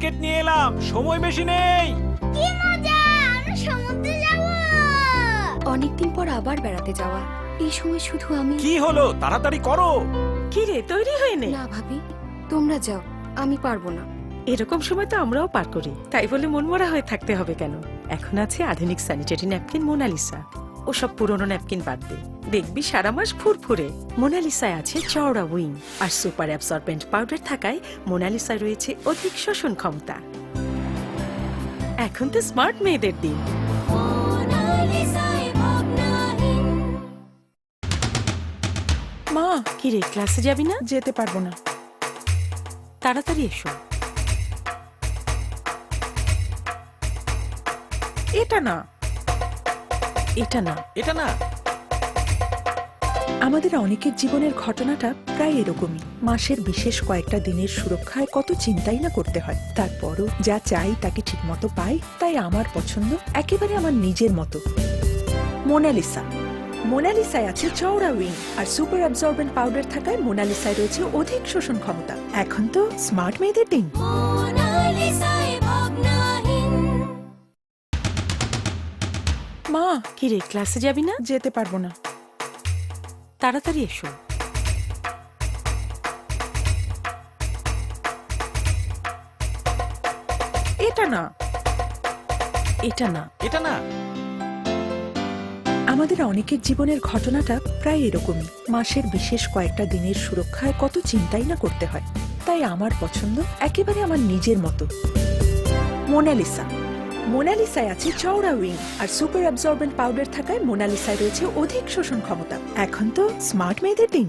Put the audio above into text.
Ticket নিয়ে এলাম। সময় বেশি নেই। কি মজা আমরা সমুদ্রে যাব। অনেকদিন পর আবার বেড়াতে যাওয়া। এই সময় শুধু আমি কি হলো? তাড়াতাড়ি করো। কি রে তৈরি হয়ে নে। না ভাবি তোমরা যাও আমি পারব না। এরকম সময় তো আমরাও পার করি। তাই বলে মনমরা হয়ে থাকতে হবে কেন? এখন আছে আধুনিক স্যানিটারি ন্যাপকিন মোনালিসা ওসব পুরনো ন্যাপকিন বাদ দে। দেখবি সারা মাস ফুরফুরে। মোনালিসায় আছে চওড়া উইং আর সুপার অ্যাবসর্বেন্ট পাউডার থাকায় মোনালিসায় রয়েছে অধিক শোষণ ক্ষমতা। এখন তো স্মার্ট মেয়েদের দিন। মা কি রে ক্লাসে যাবি না? যেতে পারব না। তাড়াতাড়ি এসো। এটা না। এটা না। এটা না? আমাদের অনেকের জীবনের ঘটনাটা প্রায় এরকমই। মাসের বিশেষ কয়েকটা দিনের সুরক্ষায় কত চিন্তাই না করতে হয়। তারপরও যা চাই তাকে ঠিকমতো পাই তাই আমার পছন্দ একেবারে আমার নিজের মতো। মোনালিসা। মোনালিসায় আছে চওড়া উইং আর সুপার অ্যাবজর্বেন্ট পাউডার থাকায় মোনালিসায় রয়েছে অধিক শোষণ ক্ষমতা। এখন তো স্মার্ট মেয়েদের দিন। মা! কি রে ক্লাসে যাবি না? যেতে পারব না। তাড়াতাড়ি এসো। এটা না। এটা না। এটা না। আমাদের অনেকের জীবনের ঘটনাটা প্রায় এরকমই। মাসের বিশেষ কয়েকটা দিনের সুরক্ষায় কত চিন্তাই না করতে হয়। তাই আমার পছন্দ একেবারে আমার নিজের মতো। মোনালিসা। মোনালিসায় আছে চওড়া উইং আর সুপার অ্যাবজর্বেন্ট পাউডার থাকায় মোনালিসায় রয়েছে অধিক শোষণ ক্ষমতা। এখন তো স্মার্ট মেয়েদের দিন